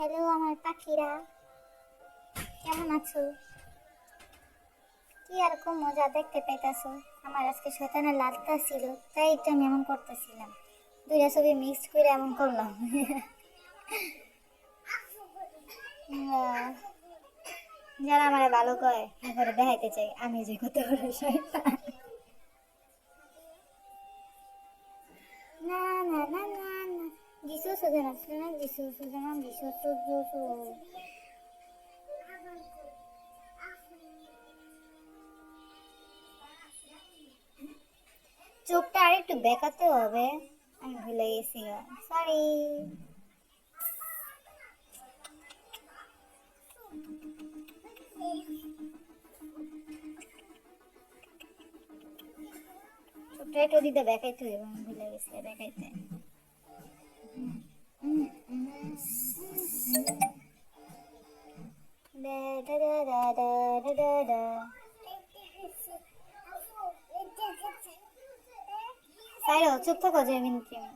Hello আমার পাখিরা। কেমন আছো? কি আর খুব মজা দেখতে পাইতাছো? আমার আজকে শয়তানের লালটা ছিল, তাই একটু আমি এমন করতেছিলাম। দুইটা ছবি মিক্সড করে এমন করলাম। যারা আমার ভালো কয় এবারে দেখাইতে চাই, আমি যে কত বড় শয়তান। চোখটা আর একটু বেঁকাতে হবে। আমি ভুলে গেছি সরি চোখটা একটু দিতে বেঁকাইতে হবে, আমি ভুলে গেছি বেঁকাইতে সাইরো চুপ থাকো জেমিন প্রেম